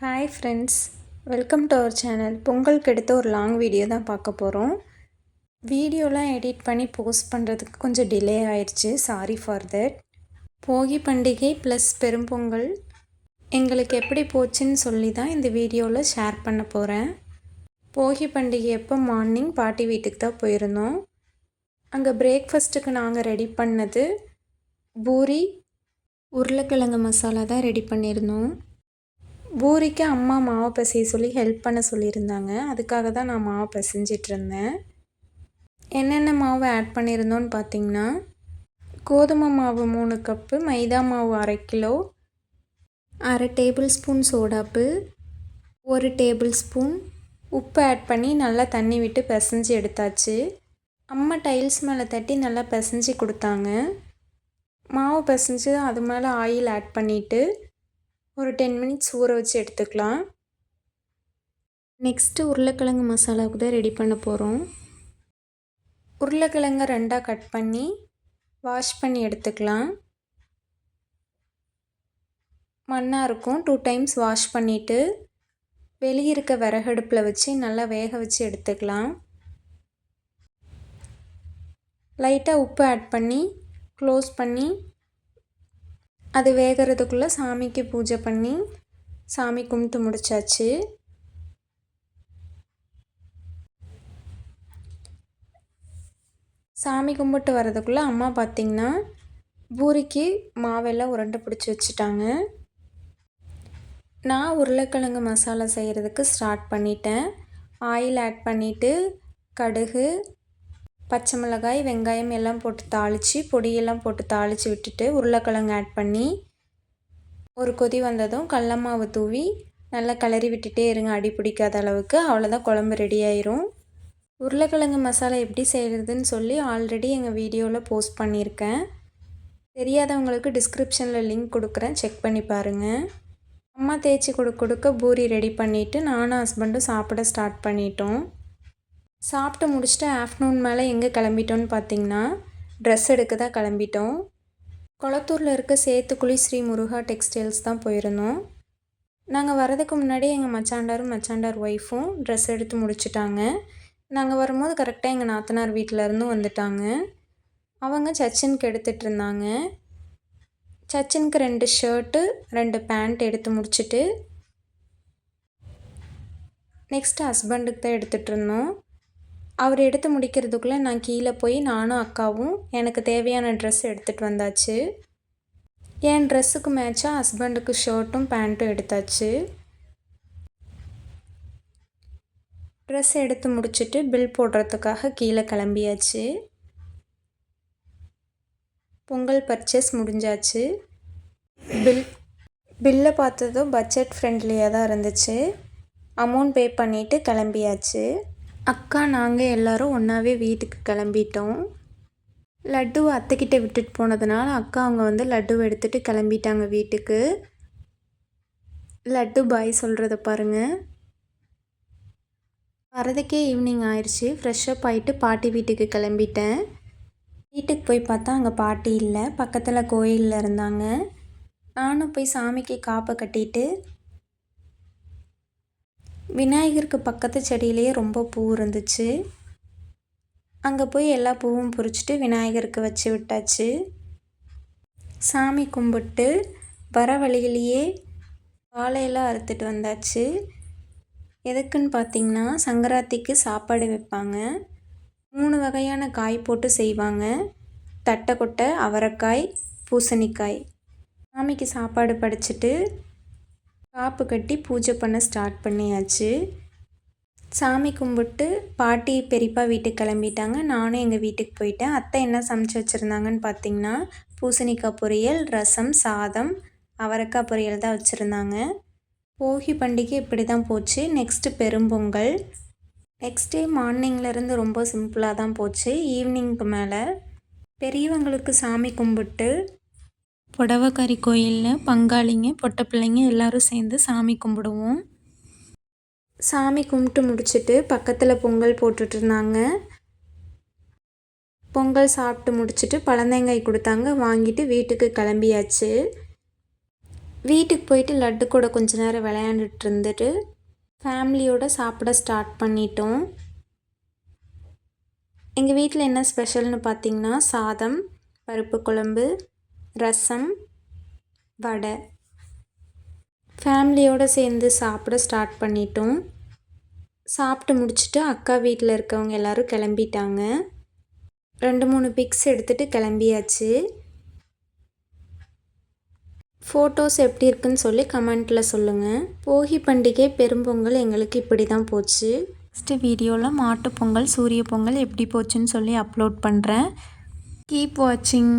Hi friends welcome to our channel பொங்கலுக்கு எடுத்த ஒரு லாங் வீடியோ தான் பார்க்க போகிறோம் வீடியோலாம் எடிட் பண்ணி போஸ்ட் பண்ணுறதுக்கு கொஞ்சம் டிலே ஆயிடுச்சு சாரி ஃபார் தட் போகி பண்டிகை ப்ளஸ் பெரும்பொங்கல் எங்களுக்கு எப்படி போச்சுன்னு சொல்லி தான் இந்த வீடியோவில் ஷேர் பண்ண போகிறேன் போகி பண்டிகை எப்போ மார்னிங் பாட்டி வீட்டுக்கு தான் போயிருந்தோம். அங்கே பிரேக்ஃபஸ்ட்டுக்கு நாங்கள் ரெடி பண்ணது பூரி உருளைக்கிழங்கு மசாலா தான் ரெடி பண்ணியிருந்தோம். பூரிக்கு அம்மா மாவு பிசைய சொல்லி ஹெல்ப் பண்ண சொல்லியிருந்தாங்க. அதுக்காக தான் நான் மாவு பிசைஞ்சிட்டு இருந்தேன் என்னென்ன மாவு ஆட் பண்ணியிருந்தோன்னு பார்த்தீங்கன்னா கோதுமை மாவு மூணு கப்பு மைதா மாவு அரை கிலோ அரை டேபிள் ஸ்பூன் சோடாப்பு ஒரு டேபிள் ஸ்பூன் உப்பு ஆட் பண்ணி நல்லா தண்ணி விட்டு பிசைஞ்சு எடுத்தாச்சு. அம்மா டைல்ஸ் மேலே தட்டி நல்லா பிசைஞ்சு கொடுத்தாங்க. மாவு பிசைஞ்சு அது மேலே ஆயில் ஆட் பண்ணிவிட்டு ஒரு டென் மினிட்ஸ் ஊற வச்சு எடுத்துக்கலாம். நெக்ஸ்ட்டு உருளைக்கிழங்கு மசாலாவுக்கு தான் ரெடி பண்ண போகிறோம் உருளைக்கிழங்கை ரெண்டாக கட் பண்ணி வாஷ் பண்ணி எடுத்துக்கலாம். மண்ணாக இருக்கும். டூ டைம்ஸ் வாஷ் பண்ணிவிட்டு வெளியே இருக்க விறகடுப்பில் வச்சு நல்லா வேக வச்சு எடுத்துக்கலாம். லைட்டாக உப்பு ஆட் பண்ணி க்ளோஸ் பண்ணி அது வேகிறதுக்குள்ளே சாமிக்கு பூஜை பண்ணி சாமி கும்பிட்டு முடிச்சாச்சு. சாமி கும்பிட்டு வரதுக்குள்ளே அம்மா பார்த்திங்கன்னா பூரிக்கு மாவெல்லாம் உருண்டை பிடிச்சி வச்சுட்டாங்க. நான் உருளைக்கிழங்கு மசாலா செய்கிறதுக்கு ஸ்டார்ட் பண்ணிட்டேன். ஆயில் ஆட் பண்ணிவிட்டு கடுகு பச்சை மிளகாய் வெங்காயம் எல்லாம் போட்டு தாளித்து பொடியெல்லாம் போட்டு தாளித்து விட்டுட்டு உருளைக்கிழங்கு ஆட் பண்ணி ஒரு கொதி வந்ததும் கடல மாவு தூவி நல்லா கிளறி விட்டுட்டே இருங்க. அடி பிடிக்காத அளவுக்கு. அவ்வளோதான் குழம்பு ரெடி ஆயிரும். உருளைக்கிழங்கு மசாலா எப்படி செய்கிறதுன்னு சொல்லி ஆல்ரெடி எங்கள் வீடியோவில் போஸ்ட் பண்ணியிருக்கேன். தெரியாதவங்களுக்கு டிஸ்கிரிப்ஷனில் லிங்க் கொடுக்குறேன். செக் பண்ணி பாருங்கள் அம்மா தேய்ச்சி கொடுக்க கொடுக்க பூரி ரெடி பண்ணிவிட்டு நானும் ஹஸ்பண்டும் சாப்பிட ஸ்டார்ட் பண்ணிட்டோம். சாப்பிட்டு முடிச்சுட்டு ஆஃப்டர்நூன் மேலே எங்கே கிளம்பிட்டோன்னு பார்த்தீங்கன்னா ட்ரெஸ் எடுக்க தான் கிளம்பிட்டோம். கொளத்தூரில் இருக்க சேத்துக்குழி ஸ்ரீ முருகா டெக்ஸ்டைல்ஸ் தான் போயிருந்தோம். நாங்கள் வரதுக்கு முன்னாடி எங்கள் மச்சாண்டாரும் மச்சாண்டார் ஒய்ஃபும் ட்ரெஸ் எடுத்து முடிச்சிட்டாங்க. நாங்கள் வரும்போது கரெக்டாக எங்கள் நாத்தனார் வீட்டிலருந்தும் வந்துட்டாங்க. அவங்க சச்சினுக்கு எடுத்துகிட்டு இருந்தாங்க. சச்சினுக்கு ரெண்டு ஷர்ட்டு ரெண்டு பேண்ட் எடுத்து முடிச்சுட்டு நெக்ஸ்ட்டு ஹஸ்பண்டுக்கு தான் எடுத்துகிட்டு இருந்தோம். அவர் எடுத்து முடிக்கிறதுக்குள்ளே நான் கீழே போய் நானும் அக்காவும் எனக்கு தேவையான ட்ரெஸ் எடுத்துகிட்டு வந்தாச்சு. என் ட்ரெஸ்ஸுக்கு மேட்சாக ஹஸ்பண்டுக்கு ஷர்ட்டும் பேண்ட்டும் எடுத்தாச்சு. ட்ரெஸ் எடுத்து முடிச்சுட்டு பில் போடுறதுக்காக கீழே கிளம்பியாச்சு. பொங்கல் பர்ச்சேஸ் முடிஞ்சாச்சு. பில் பில்லை பார்த்ததும் பட்ஜெட் ஃப்ரெண்ட்லியாக தான் இருந்துச்சு. அமௌண்ட் பே பண்ணிவிட்டு கிளம்பியாச்சு. அக்கா நாங்கள் எல்லோரும் ஒன்றாவே வீட்டுக்கு கிளம்பிட்டோம். லட்டுவை அத்தைக்கிட்ட விட்டுட்டு போனதுனால அக்கா அவங்க வந்து லட்டுவை எடுத்துகிட்டு கிளம்பிட்டாங்க வீட்டுக்கு. லட்டு பாய் சொல்கிறத பாருங்கள் வரதுக்கே ஈவினிங் ஆயிடுச்சு ஃப்ரெஷ்ஷப் ஆகிட்டு பாட்டி வீட்டுக்கு கிளம்பிட்டேன். வீட்டுக்கு போய் பார்த்தா அங்கே பாட்டி இல்லை. பக்கத்தில் கோயிலில் இருந்தாங்க. நானும் போய் சாமிக்கு காப்பை கட்டிட்டு விநாயகருக்கு பக்கத்து செடியிலேயே ரொம்ப பூ இருந்துச்சு. அங்கே போய் எல்லா பூவும் பொறிச்சிட்டு விநாயகருக்கு வச்சு விட்டாச்சு. சாமி கும்பிட்டு வர வழியிலேயே வாழையெல்லாம் அறுத்துட்டு வந்தாச்சு. எதுக்குன்னு பார்த்தீங்கன்னா சங்கராத்திக்கு சாப்பாடு வைப்பாங்க. மூணு வகையான காய் போட்டு செய்வாங்க. தட்டைக்கொட்டை அவரைக்காய் பூசணிக்காய். சாமிக்கு சாப்பாடு படைச்சிட்டு காப்பு கட்டி பூஜை பண்ண ஸ்டார்ட் பண்ணியாச்சு. சாமி கும்பிட்டு பாட்டி பெரியப்பா வீட்டுக்கு கிளம்பிட்டாங்க. நானும் எங்கள் வீட்டுக்கு போயிட்டேன். அத்தை என்ன சமைச்சு வச்சுருந்தாங்கன்னு பார்த்தீங்கன்னா பூசணிக்காய் பொரியல் ரசம் சாதம் அவரைக்காய் பொரியல் தான் வச்சுருந்தாங்க. போகி பண்டிகை இப்படி தான் போச்சு நெக்ஸ்ட்டு பெரும்பொங்கல் நெக்ஸ்ட் டே மார்னிங்லேருந்து ரொம்ப சிம்பிளாக தான் போச்சு. ஈவினிங்க்கு மேலே பெரியவங்களுக்கு சாமி கும்பிட்டு புடவக்காரி கோயிலில் பங்காளிங்க பொட்டை பிள்ளைங்க எல்லோரும் சேர்ந்து சாமி கும்பிடுவோம். சாமி கும்பிட்டு முடிச்சுட்டு பக்கத்தில் பொங்கல் போட்டுட்ருந்தாங்க. பொங்கல் சாப்பிட்டு முடிச்சுட்டு பழந்தேங்காய் கொடுத்தாங்க. வாங்கிட்டு வீட்டுக்கு கிளம்பியாச்சு. வீட்டுக்கு போயிட்டு லட்டு கூட கொஞ்ச நேரம் விளையாண்டுட்டு இருந்துட்டு ஃபேமிலியோடு சாப்பிட ஸ்டார்ட் பண்ணிட்டோம். எங்கள் வீட்டில் என்ன ஸ்பெஷல்னு பார்த்தீங்கன்னா சாதம் பருப்பு குழம்பு ரசம் வடை. ஃபேமிலியோடு சேர்ந்து சாப்பிட ஸ்டார்ட் பண்ணிட்டோம். சாப்பிட்டு முடிச்சுட்டு அக்கா வீட்டில் இருக்கவங்க எல்லோரும் கிளம்பிட்டாங்க. ரெண்டு மூணு பிக்ஸ் எடுத்துகிட்டு கிளம்பியாச்சு. ஃபோட்டோஸ் எப்படி இருக்குன்னு சொல்லி கமெண்ட்டில் சொல்லுங்கள் போகி பண்டிகை பெரும்பொங்கல் எங்களுக்கு இப்படி தான் போச்சு நெக்ஸ்ட்டு வீடியோவில் மாட்டுப்பொங்கல் சூரிய பொங்கல் எப்படி போச்சுன்னு சொல்லி அப்லோட் பண்ணுறேன் கீப் வாட்சிங்